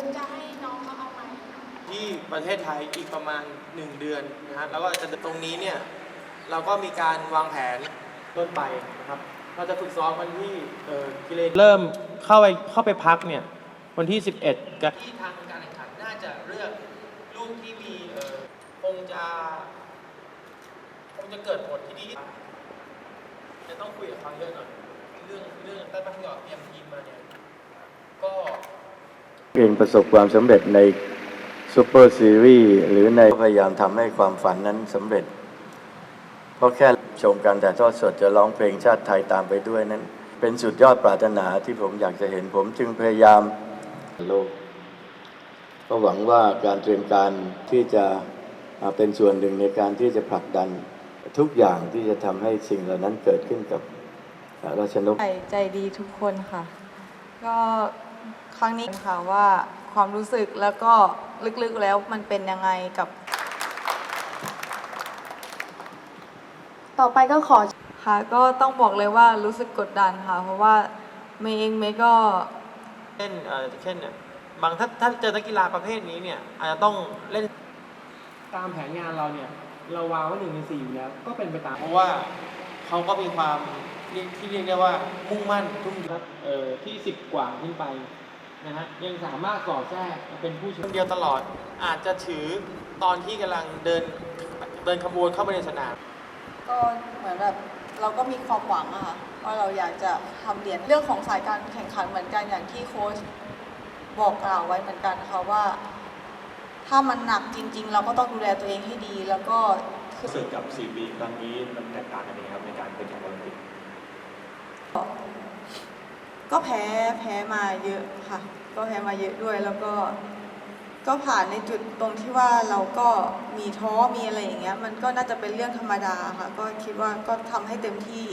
มุกจะให้น้องเขาเอาไหมที่ประเทศไทยอีกประมาณ 1 เดือนนะฮะแล้วก็จะตรงนี้เนี่ยเราก็มีการวางแผนต้นไปนะครับ เราจะฝึกซ้อมวันที่เอ่อกิเลนเริ่มเข้าไปเข้าไปพักเนี่ยวันที่ 11กับที่ทางการแข่งขันน่าจะเลือกลูกที่มีเอ่อคงจะคงจะเกิดผลที่ดีที่สุดจะต้องคุยกับเขาเยอะหน่อยเรื่องเรื่องได้มาที่ออกเตรียมทีมมาเนี่ยก็ เองประสบความสำเร็จในซูเปอร์ซีรีส์หรือในพยายามทำให้ความฝันนั้นสำเร็จ เพราะแค่ชมการถ่ยทอดสดจะร้องเพลงชาติไทยตามไปด้วยนั้น เป็นสุดยอดปรารถนาที่ผมอยากจะเห็นผมจึงพยายามโลกก็หวังว่าการเตรียมการที่จะเป็นส่วนหนึ่งในการที่จะผลักดันทุกอย่างที่จะทำให้สิ่งเหล่านั้นเกิดขึ้นกับราชนกใจใจดีทุกคนค่ะ ก็ ครั้งนี้ค่ะว่าความรู้สึกแล้วก็ลึกๆแล้วมันเป็นยังไงกับ ต่อไปก็ขอค่ะก็ต้องบอกเลยว่ารู้สึกกดดันค่ะ เพราะว่าเมย์เองเมย์ก็เช่นเอ่อเช่นเนี่ยบางถ้าถ้าเจอนักกีฬาประเภทนี้เนี่ยอาจจะต้องเล่นตามแผนงานเราเนี่ย เราวางไว้หนึ่งในสี่อยู่แล้ว ก็เป็นไปตาม เพราะว่าเขาก็มีความ เรียกที่เรียกได้ว่ามุ่งมั่นทุ่มเทเอ่อที่สิบกว่าขึ้นไปนะฮะยังสามารถสอดแทรกเป็นผู้ชมเดียวตลอดอาจจะถือตอนที่กำลังเดินเดินขบวนเข้าไปในสนาม ก็เหมือนแบบเราก็มีความหวังอะค่ะว่าเราอยากจะทำเหรียญเรื่องของสายการแข่งขันเหมือนกันอย่างที่โค้ชบอกกล่าวไว้เหมือนกันค่ะว่า ถ้ามันหนักจริง ๆ เราก็ต้องดูแลตัวเองให้ดี แล้วก็ รู้สึกกับ 4 ปีครั้งนี้มันแตกต่างกันยังไงครับในการเป็นแข่งโอลิมปิก ก็แพ้แพ้มาเยอะค่ะ ก็แพ้มาเยอะด้วยแล้วก็ก็ผ่านในจุดตรงที่ว่าเราก็มีท้อมีอะไรอย่างเงี้ย มันก็น่าจะเป็นเรื่องธรรมดาค่ะ ก็คิดว่าก็ทำให้เต็มที่